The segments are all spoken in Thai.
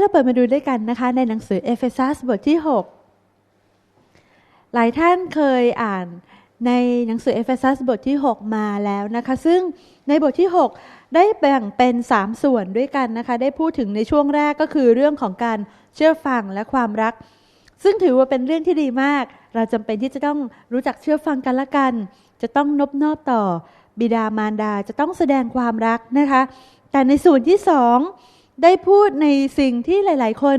เราเปิดมาดูด้วยกันนะคะ ในหนังสือเอเฟซัสบทที่ 6 หลายท่านเคยอ่านในหนังสือเอเฟซัสบทที่ 6 มาแล้วนะคะ ซึ่งในบทที่ 6 ได้แบ่งเป็น 3 ส่วนด้วยกันนะคะ ได้พูดถึงในช่วงแรกก็คือเรื่องของการเชื่อฟังและความรัก ซึ่งถือว่าเป็นเรื่องที่ดีมาก เราจำเป็นที่จะต้องรู้จักเชื่อฟังกันละกัน จะต้องนบนอบต่อบิดามารดาจะต้องแสดงความรักนะคะ แต่ในส่วนที่สอง ได้พูดในสิ่งที่หลาย ๆ คน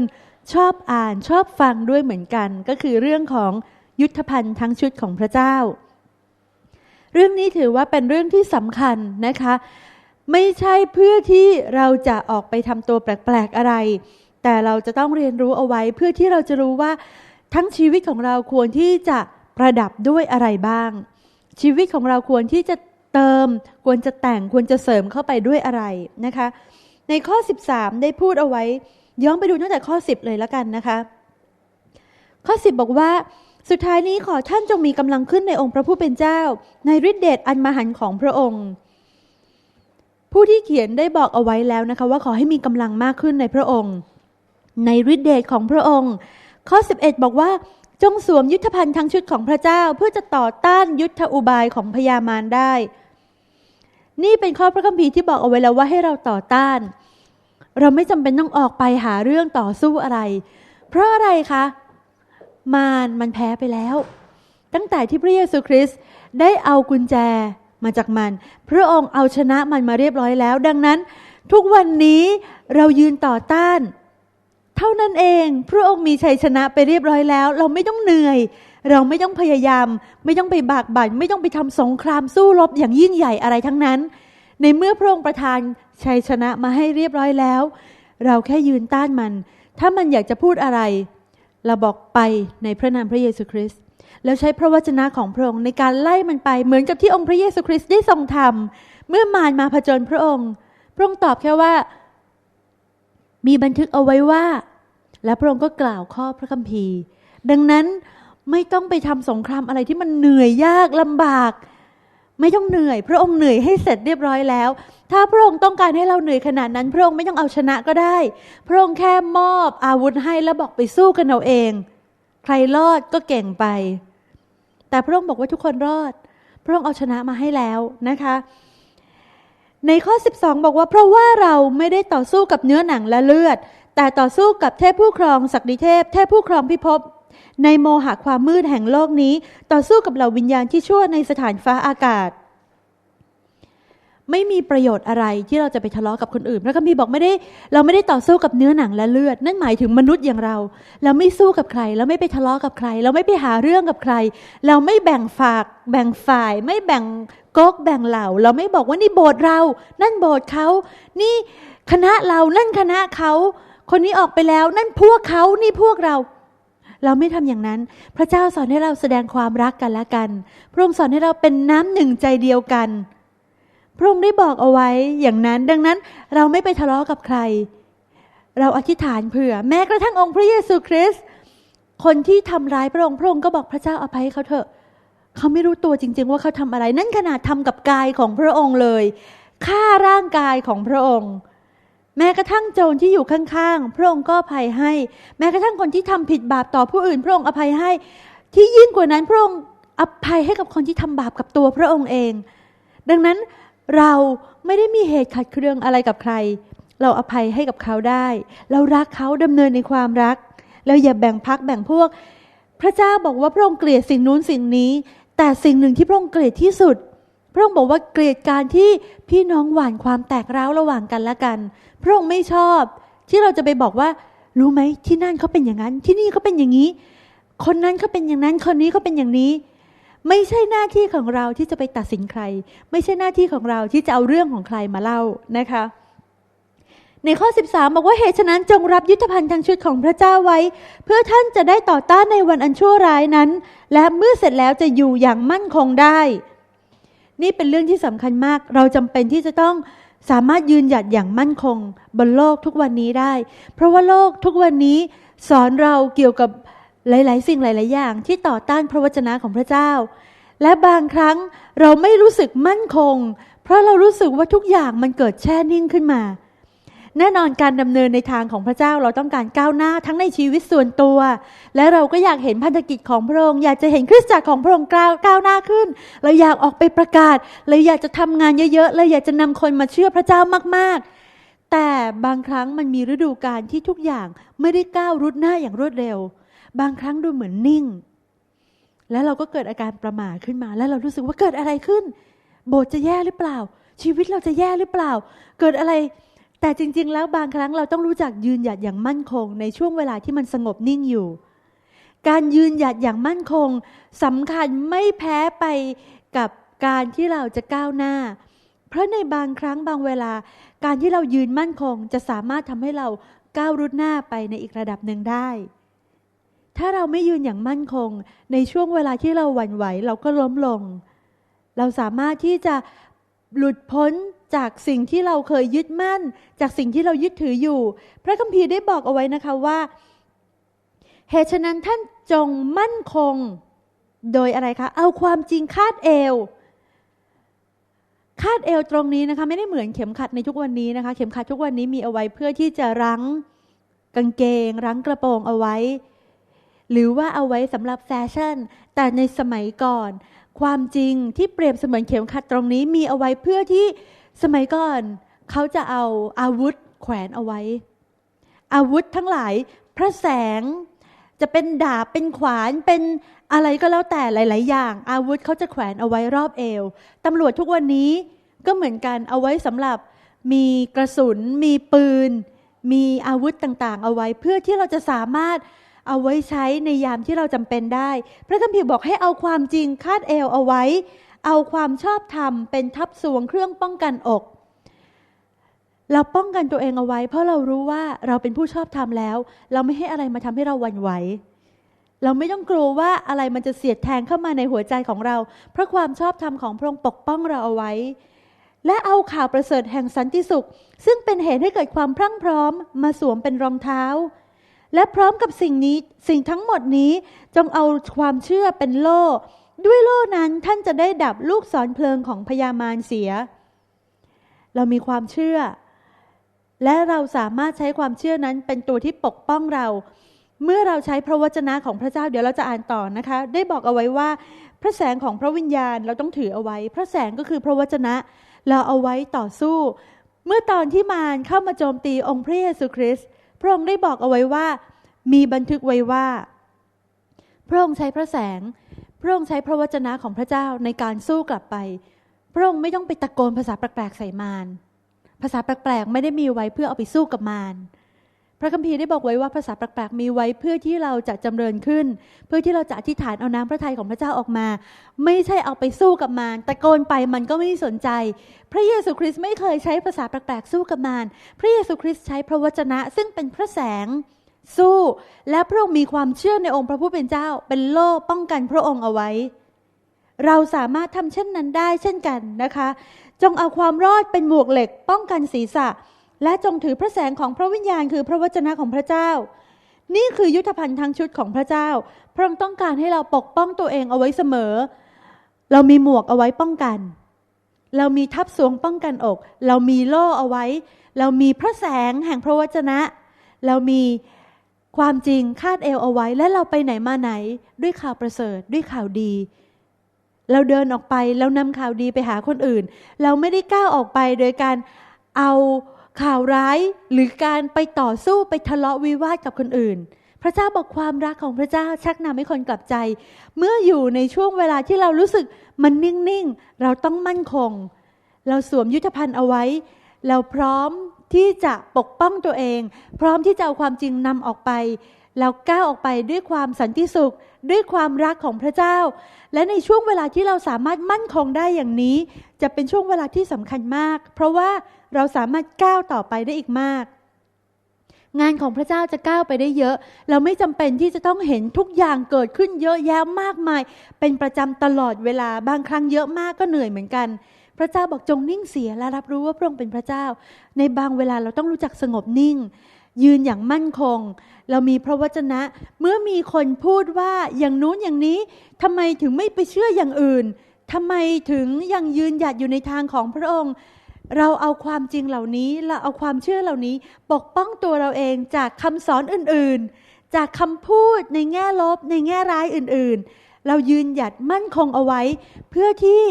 ชอบอ่านชอบฟังด้วยเหมือนกัน ก็คือเรื่องของยุทธภัณฑ์ทั้งชุดของพระเจ้า เรื่องนี้ถือว่าเป็นเรื่องที่สำคัญนะคะ ไม่ใช่เพื่อที่เราจะออกไปทำตัวแปลก ๆ อะไร แต่เราจะต้องเรียนรู้เอาไว้เพื่อที่เราจะรู้ว่าทั้งชีวิตของเราควรที่จะประดับด้วยอะไรบ้าง ชีวิตของเราควรที่จะเติม ควรจะแต่งควรจะเสริมเข้าไปด้วยอะไรนะคะ ในข้อ 13 ได้พูดเอาไว้ ย้อนไปดูตั้งแต่ข้อ 10 เลยล้วกันนะคะ ข้อ 10 บอกว่า สุดท้ายนี้ขอท่านจงมีกำลังขึ้นในองค์พระผู้เป็นเจ้า ในฤทธิเดชอันมหันของพระองค์ ผู้ที่เขียนได้บอกเอาไว้แล้วนะคะ ว่าขอให้มีกำลังมากขึ้นในพระองค์ ในฤทธิเดชของพระองค์ ข้อ 11 บอกว่าจงสวมยุทธภัณฑ์ทั้งชุดของพระเจ้าเพื่อจะต่อต้านยุทธอุบายของพญามารได้ นี่เป็นข้อพระคัมภีร์ที่บอกเอาไว้แล้วว่าให้เราต่อต้าน เราไม่จำเป็นต้องออกไปหาเรื่องต่อสู้อะไร เพราะอะไรคะ มารมันแพ้ไปแล้ว ตั้งแต่ที่พระเยซูคริสต์ได้เอากุญแจมาจากมัน พระองค์เอาชนะมันมาเรียบร้อยแล้ว ดังนั้น ทุกวันนี้เรายืนต่อต้าน เท่านั้นเอง พระองค์มีชัยชนะไปเรียบร้อยแล้ว เราไม่ต้องเหนื่อย เราไม่ต้องพยายาม ไม่ต้องไปบากบั่นไม่ต้องไปทำสงครามสู้รบอย่างยิ่งใหญ่อะไรทั้งนั้น ในเมื่อพระองค์ประทานชัยชนะมาให้เรียบร้อยแล้ว เราแค่ยืนต้านมัน ถ้ามันอยากจะพูดอะไร เราบอกไปในพระนามพระเยซูคริสต์แล้วใช้พระวจนะของพระองค์ในการไล่มันไปเหมือนกับที่องค์พระเยซูคริสต์ได้ทรงทำเมื่อมารมาผจญพระองค์ พระองค์ตอบแค่ว่า มีบันทึกเอาไว้ว่า และพระองค์ก็กล่าวข้อพระคัมภีร์ ดังนั้นไม่ต้องไปทำสงครามอะไรที่มันเหนื่อยยากลำบาก ไม่ต้องเหนื่อย พระองค์เหนื่อยให้เสร็จเรียบร้อยแล้ว ถ้าพระองค์ต้องการให้เราเหนื่อยขนาดนั้น พระองค์ไม่ต้องเอาชนะก็ได้ พระองค์แค่มอบอาวุธให้แล้วบอกไปสู้กันเอาเอง ใครรอดก็เก่งไป แต่พระองค์บอกว่าทุกคนรอด พระองค์เอาชนะมาให้แล้วนะคะ ในข้อ 12 บอกว่า เพราะว่าเราไม่ได้ต่อสู้กับเนื้อหนังและเลือด แต่ต่อสู้กับเทพผู้ครองศักดิเทพ เทพผู้ครองพิภพ ในโมหะความมืดแห่งโลกนี้ ต่อสู้กับเหล่าวิญญาณที่ชั่วในสถานฟ้าอากาศ ไม่มีประโยชน์อะไรที่เราจะไปทะเลาะกับคนอื่น พระคัมภีร์บอกไม่ได้ เราไม่ได้ต่อสู้กับเนื้อหนังและเลือด นั่นหมายถึงมนุษย์อย่างเรา เราไม่สู้กับใคร เราไม่ไปทะเลาะกับใคร เราไม่ไปหาเรื่องกับใคร เราไม่แบ่งฝาก แบ่งฝ่าย ไม่แบ่งก๊กแบ่งเหล่า เราไม่บอกว่านี่โบสถ์เรา นั่นโบสถ์เขานี่คณะเรานั่นคณะเขาคนนี้ออกไปแล้วนั่นพวกเขานี่พวกเรา เราไม่ทำอย่างนั้น พระเจ้าสอนให้เราแสดงความรักกันและกัน พระองค์สอนให้เราเป็นน้ำหนึ่งใจเดียวกัน พระองค์ได้บอกเอาไว้อย่างนั้น ดังนั้นเราไม่ไปทะเลาะกับใคร เราอธิษฐานเผื่อ แม้กระทั่งองค์พระเยซูคริสต์คนที่ทำร้ายพระองค์พระองค์ก็บอกพระเจ้าอภัยให้เขาเถอะ เขาไม่รู้ตัวจริง ๆ ว่าเขาทำอะไร นั่นขนาดทำกับกายของพระองค์เลยฆ่าร่างกายของพระองค์ แม้กระทั่งโจรที่อยู่ข้างๆ พระองค์ก็อภัยให้ แม้กระทั่งคนที่ทำผิดบาปต่อผู้อื่น พระองค์อภัยให้ ที่ยิ่งกว่านั้นพระองค์อภัยให้กับคนที่ทำบาปกับตัวพระองค์เอง ดังนั้นเราไม่ได้มีเหตุขัดเคืองอะไรกับใคร เราอภัยให้กับเขาได้ เรารักเขาดำเนินในความรัก แล้วอย่าแบ่งพักแบ่งพวก พระเจ้าบอกว่าพระองค์เกลียดสิ่งนู้นสิ่งนี้ แต่สิ่งหนึ่งที่พระองค์เกลียดที่สุด พระองค์บอกว่าเกลียดการที่พี่น้องหว่านความแตกร้าวระหว่างกันและกัน พระองค์ไม่ชอบ ที่เราจะไปบอกว่า รู้ไหมที่นั่นเขาเป็นอย่างนั้น ที่นี่เขาเป็นอย่างนี้ คนนั้นเขาเป็นอย่างนั้น คนนี้เขาเป็นอย่างนี้ ไม่ใช่หน้าที่ของเราที่จะไปตัดสินใคร ไม่ใช่หน้าที่ของเราที่จะเอาเรื่องของใครมาเล่านะคะในข้อ 13 บอกว่าเหตุฉะนั้นจงรับยุทธภัณฑ์ทางชุดของพระเจ้าไว้ เพื่อท่านจะได้ต่อต้านในวันอันชั่วร้ายนั้น และเมื่อเสร็จแล้วจะอยู่อย่างมั่นคงได้ นี่เป็นเรื่องที่สำคัญมาก เราจำเป็นที่จะต้องสามารถยืนหยัดอย่างมั่นคง บนโลกทุกวันนี้ได้ เพราะว่าโลกทุกวันนี้สอนเราเกี่ยวกับหลาย ๆ สิ่งหลาย ๆ อย่าง ที่ต่อต้านพระวจนะของพระเจ้า และบางครั้งเราไม่รู้สึกมั่นคง เพราะเรารู้สึกว่าทุกอย่างมันเกิดแช่นิ่งขึ้นมา แน่นอนการดำเนินในทางของพระเจ้าเราต้องการก้าวหน้าทั้งในชีวิตส่วนตัว และเราก็อยากเห็นพันธกิจของพระองค์อยากจะเห็นคริสตจักรของพระองค์ก้าวก้าวหน้าขึ้นเราอยากออกไปประกาศเราอยากจะทำงานเยอะๆเราอยากจะนำคนมาเชื่อพระเจ้ามากๆ แต่บางครั้งมันมีฤดูกาลที่ทุกอย่างไม่ได้ก้าวรุดหน้าอย่างรวดเร็ว บางครั้งดูเหมือนนิ่ง แล้วเราก็เกิดอาการประหม่าขึ้นมา แล้วเรารู้สึกว่าเกิดอะไรขึ้น โบสถ์จะแย่หรือเปล่า ชีวิตเราจะแย่หรือเปล่า เกิดอะไร แต่จริง ๆ แล้วบางครั้งเราต้องรู้จักยืนหยัดอย่างมั่นคง ในช่วงเวลาที่มันสงบนิ่งอยู่ การยืนหยัดอย่างมั่นคงสำคัญไม่แพ้ไปกับการที่เราจะก้าวหน้า เพราะในบางครั้งบางเวลา การที่เรายืนมั่นคงจะสามารถทำให้เราก้าวรุดหน้าไปในอีกระดับหนึ่งได้ ถ้าเราไม่ยืนอย่างมั่นคง ในช่วงเวลาที่เราหวั่นไหว เราก็ล้มลง เราสามารถที่จะหลุดพ้น จากสิ่งที่เราเคยยึดมั่น จากสิ่งที่เรายึดถืออยู่ พระคัมภีร์ได้บอกเอาไว้นะคะว่าเหตุฉะนั้นท่านจงมั่นคง โดยอะไรคะ เอาความจริงคาดเอว คาดเอวตรงนี้นะคะ ไม่ได้เหมือนเข็มขัดในทุกวันนี้นะคะ เข็มขัดทุกวันนี้มีเอาไว้เพื่อที่จะรั้งกางเกง รั้งกระโปรงเอาไว้ หรือว่าเอาไว้สำหรับแฟชั่น แต่ในสมัยก่อน ความจริงที่เปรียบเสมือนเข็มขัดตรงนี้มีเอาไว้เพื่อที่ สมัยก่อนเขาจะเอาอาวุธแขวนเอาไว้ อาวุธทั้งหลายพระแสงจะเป็นดาบเป็นขวานเป็นอะไรก็แล้วแต่หลาย ๆ อย่าง อาวุธเขาจะแขวนเอาไว้รอบเอวตำรวจทุกวันนี้ก็เหมือนกันเอาไว้สำหรับมีกระสุน มีปืน มีอาวุธต่าง ๆ เอาไว้ เพื่อที่เราจะสามารถเอาไว้ใช้ในยามที่เราจำเป็นได้ พระคัมภีร์บอกให้เอาความจริงคาดเอวเอาไว้ เอาความชอบธรรมเป็นทับสวงเครื่องป้องกันอก เราป้องกันตัวเองเอาไว้ เพราะเรารู้ว่าเราเป็นผู้ชอบธรรมแล้ว เราไม่ให้อะไรมาทำให้เราหวั่นไหวเราไม่ต้องกลัวว่าอะไรมันจะเสียดแทงเข้ามาในหัวใจของเรา เพราะความชอบธรรมของพระองค์ปกป้องเราเอาไว้ และเอาข่าวประเสริฐแห่งสันติสุข ซึ่งเป็นเหตุให้เกิดความพรั่งพร้อมมาสวมเป็นรองเท้า และพร้อมกับสิ่งนี้สิ่งทั้งหมดนี้จงเอาความเชื่อเป็นโล่ ด้วยโล่นั้นท่านจะได้ดับลูกศรเพลิงของพญามารเสีย เรามีความเชื่อ และเราสามารถใช้ความเชื่อนั้นเป็นตัวที่ปกป้องเรา เมื่อเราใช้พระวจนะของพระเจ้าเดี๋ยวเราจะอ่านต่อนะคะ ได้บอกเอาไว้ว่า พระแสงของพระวิญญาณเราต้องถือเอาไว้ พระแสงก็คือพระวจนะเราเอาไว้ต่อสู้ เมื่อตอนที่มารเข้ามาโจมตีองค์พระเยซูคริสต์พระองค์ได้บอกเอาไว้ว่า มีบันทึกไว้ว่า พระองค์ใช้พระแสง พระองค์ใช้พระวจนะของพระเจ้าในการสู้กลับไป พระองค์ไม่ต้องไปตะโกนภาษาแปลกๆใส่มารภาษาแปลกๆไม่ได้มีไว้เพื่อเอาไปสู้กับมารพระคัมภีร์ได้บอกไว้ว่าภาษาแปลกๆมีไว้เพื่อที่เราจะจำเริญขึ้น เพื่อที่เราจะอธิษฐานเอาน้ำพระทัยของพระเจ้าออกมา ไม่ใช่เอาไปสู้กับมารตะโกนไปมันก็ไม่สนใจ พระเยซูคริสต์ไม่เคยใช้ภาษาแปลกๆสู้กับมารพระเยซูคริสต์ใช้พระวจนะ ซึ่งเป็นพระแสง สู้ และพระองค์มีความเชื่อในองค์พระผู้เป็นเจ้า เป็นโล่ป้องกันพระองค์เอาไว้ เราสามารถทำเช่นนั้นได้เช่นกันนะคะ จงเอาความรอดเป็นหมวกเหล็ก ป้องกันศีรษะ และจงถือพระแสงของพระวิญญาณคือพระวจนะของพระเจ้า นี่คือยุทธภัณฑ์ทั้งชุดของพระเจ้า พระองค์ต้องการให้เราปกป้องตัวเองเอาไว้เสมอ เรามีหมวกเอาไว้ป้องกัน เรามีทับสวงป้องกันอก เรามีโล่เอาไว้ เรามีพระแสงแห่งพระวจนะ เรามี ความจริงคาดเอวเอาไว้และเราไปไหนมาไหน ด้วยข่าวประเสริฐด้วยข่าวดี เราเดินออกไปแล้วนำข่าวดีไปหาคนอื่น เราไม่ได้ก้าวออกไปโดยการเอาข่าวร้ายหรือการไปต่อสู้ไปทะเลาะวิวาทกับคนอื่น พระเจ้าบอกความรักของพระเจ้าชักนำให้คนกลับใจ เมื่ออยู่ในช่วงเวลาที่เรารู้สึกมันนิ่ง ๆ เราต้องมั่นคง เราสวมยุทธภัณฑ์เอาไว้ เราพร้อม ที่จะปกป้องตัวเอง พร้อมที่จะเอาความจริงนำออกไปเราก้าวออกไปด้วยความสันติสุข ด้วยความรักของพระเจ้า และในช่วงเวลาที่เราสามารถมั่นคงได้อย่างนี้ จะเป็นช่วงเวลาที่สำคัญมาก เพราะว่าเราสามารถก้าวต่อไปได้อีกมากงานของพระเจ้าจะก้าวไปได้เยอะ เราไม่จำเป็นที่จะต้องเห็นทุกอย่างเกิดขึ้นเยอะแยะมากมาย เป็นประจำตลอดเวลา บางครั้งเยอะมากก็เหนื่อยเหมือนกัน พระเจ้าบอกจงนิ่งเสียและรับรู้ว่าพระองค์เป็นพระเจ้า ในบางเวลาเราต้องรู้จักสงบนิ่ง ยืนอย่างมั่นคง เรามีพระวจนะ เมื่อมีคนพูดว่าอย่างนู้นอย่างนี้ทำไมถึงไม่ไปเชื่ออย่างอื่นทำไมถึงยังยืนหยัดอยู่ในทางของพระองค์ เราเอาความจริงเหล่านี้เราเอาความเชื่อเหล่านี้ ปกป้องตัวเราเองจากคำสอนอื่นๆ จากคำพูดในแง่ลบในแง่ร้ายอื่นๆ เรายืนหยัดมั่นคงเอาไว้ เพื่อที่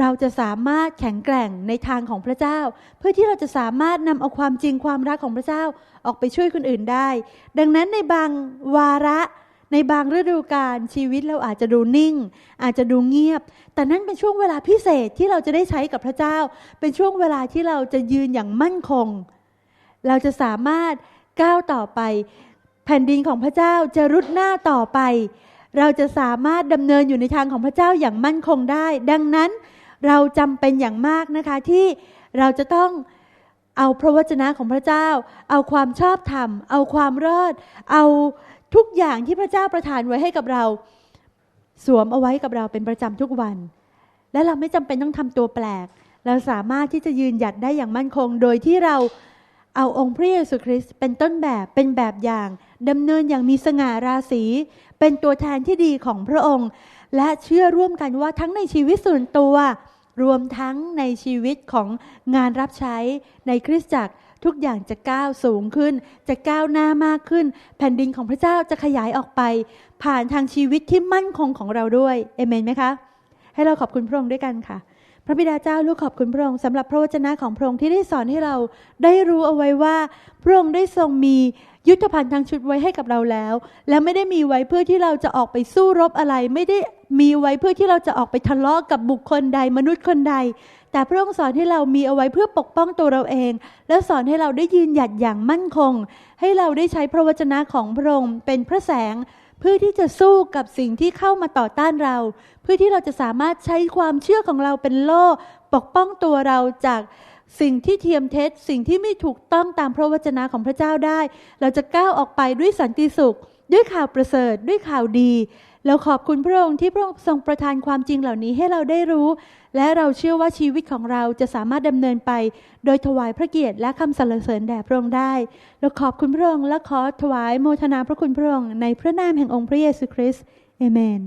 เราจะสามารถแข็งแกร่งในทางของพระเจ้า เพื่อที่เราจะสามารถนำเอาความจริงความรักของพระเจ้าออกไปช่วยคนอื่นได้ ดังนั้นในบางวาระในบางฤดูกาลชีวิตเราอาจจะดูนิ่ง อาจจะดูเงียบ แต่นั่นเป็นช่วงเวลาพิเศษที่เราจะได้ใช้กับพระเจ้า เป็นช่วงเวลาที่เราจะยืนอย่างมั่นคง เราจะสามารถก้าวต่อไป แผ่นดินของพระเจ้าจะรุดหน้าต่อไป เราจะสามารถดำเนินอยู่ในทางของพระเจ้าอย่างมั่นคงได้ ดังนั้น เราจำเป็นอย่างมากนะคะที่เราจะต้องเอาพระวจนะของพระเจ้า เอาความชอบธรรม เอาความรอด เอาทุกอย่างที่พระเจ้าประทานไว้ให้กับเรา สวมเอาไว้กับเราเป็นประจำทุกวัน และเราไม่จำเป็นต้องทำตัวแปลก เราสามารถที่จะยืนหยัดได้อย่างมั่นคง โดยที่เราเอาองค์พระเยซูคริสต์เป็นต้นแบบเป็นแบบอย่างดำเนินอย่างมีสง่าราศี เป็นตัวแทนที่ดีของพระองค์ และเชื่อร่วมกันว่าทั้งในชีวิตส่วนตัว รวมทั้งในชีวิตของงานรับใช้ในคริสตจักรทุกอย่างจะก้าวสูงขึ้น จะก้าวหน้ามากขึ้น แผ่นดินของพระเจ้าจะขยายออกไป ผ่านทางชีวิตที่มั่นคงของเราด้วยเอเมนไหมคะ ให้เราขอบคุณพระองค์ด้วยกันค่ะ พระบิดาเจ้าลูกขอบคุณพระองค์สำหรับพระวจนะของพระองค์ที่ได้สอนให้เราได้รู้เอาไว้ว่า พระองค์ได้ทรงมียุทธภัณฑ์ทางชุดไว้ให้กับเราแล้ว และไม่ได้มีไว้เพื่อที่เราจะออกไปสู้รบอะไร ไม่ได้มีไว้เพื่อที่เราจะออกไปทะเลาะกับบุคคลใดมนุษย์คนใด แต่พระองค์สอนให้เรามีเอาไว้เพื่อปกป้องตัวเราเอง และสอนให้เราได้ยืนหยัดอย่างมั่นคง ให้เราได้ใช้พระวจนะของพระองค์เป็นพระแสง เพื่อที่จะสู้กับสิ่งที่เข้ามาต่อต้านเรา เพื่อที่เราจะสามารถใช้ความเชื่อของเราเป็นโล่ปกป้องตัวเราจากสิ่งที่เทียมเท็จ สิ่งที่ไม่ถูกต้องตามพระวจนะของพระเจ้าได้ เราจะก้าวออกไปด้วยสันติสุข ด้วยข่าวประเสริฐ ด้วยข่าวดี เราขอบคุณพระองค์ที่พระองค์ทรงประทานความจริงเหล่านี้ให้เราได้รู้ และเราเชื่อว่าชีวิตของเราจะสามารถดำเนินไป โดยถวายพระเกียรติและคำสรรเสริญแด่พระองค์ได้ เราขอบคุณพระองค์และขอถวายโมทนาพระคุณพระองค์ในพระนามแห่งองค์พระเยซูคริสต์เอเมน